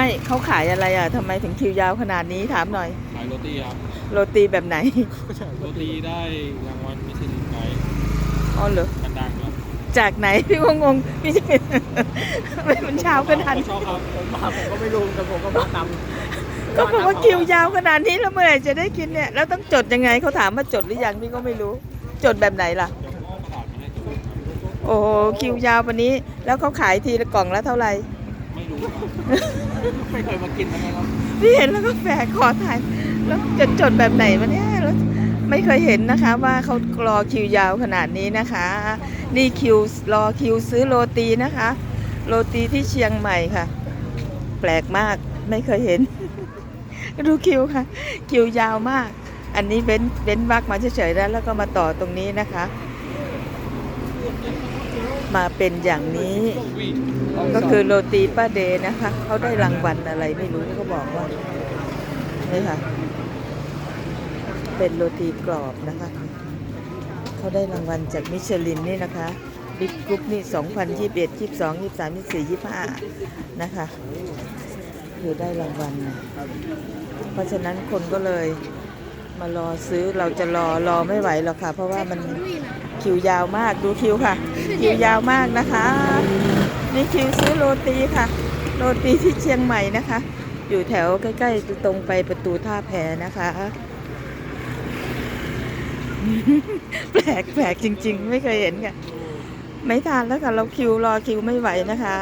ไม่เขาขายอะไรอะทำไมถึงคิวยาวขนาดนี้ถามหน่อย ขายโรตีครับ โรตีแบบไหน โรตีได้รางวัลมิชลินไกด์อ๋อเหรอกันดังครับจากไหนพี่งงงๆพี่จะไม่มันเช้าขนาดชอบครับผมมาผมก็ไม่รู้แต่ผมก็มาตามก็บอกว่าคิวยาวขนาดนี้แล้วเมื่อไหร่จะได้กินเนี่ยแล้วต้องจดยังไงเขาถามว่าจดหรือยังพี่ก็ไม่รู้ จดแบบไหนล่ะเดี๋ยวผมเอากระดาษมาให้ดูครับโอ้โหคิวยาววันนี้ แล้วเขาขายทีละกล่องละเท่าไหร่ ไม่รู้ไม่เคยมากินนะครับพี่เห็นแล้วก็แปลกขอถ่าย แล้วจะจดแบบไหนมาเนี่ยแล้วไม่เคยเห็นนะคะว่าเขารอคิวยาวขนาดนี้นะคะ นี่คิวรอคิวซื้อโรตีนะคะ โรตีที่เชียงใหม่ค่ะ แปลกมากไม่เคยเห็น ดูคิวค่ะ คิวยาวมาก อันนี้เว้นเว้นวักมาเฉยๆแล้วแล้วก็มาต่อตรงนี้นะคะ มาเป็นอย่างนี้ ก็คือโรตีป้าเดนะคะเขาได้รางวัลอะไรไม่รู้เขาบอกว่านี่ค่ะ เป็นโรตีกรอบนะคะเขาได้รางวัลจากมิชลินนี่นะคะบิ๊กกรุ๊ปนี่ 2021 22 23 24 25 นะคะ คือได้รางวัลนะเพราะฉะนั้นคนก็เลยมารอซื้อเราจะรอรอไม่ไหวหรอกค่ะ เพราะว่ามันคิวยาวมากดูคิวค่ะ คิวยาวมากนะคะ คิวซื้อโรตีค่ะ โรตีที่เชียงใหม่นะคะ อยู่แถวใกล้ๆตรงไปประตูท่าแพนะคะแปลกแปลกจริง ๆ ไม่เคยเห็นค่ะไม่ทานแล้วค่ะเราคิวรอคิวไม่ไหวนะคะ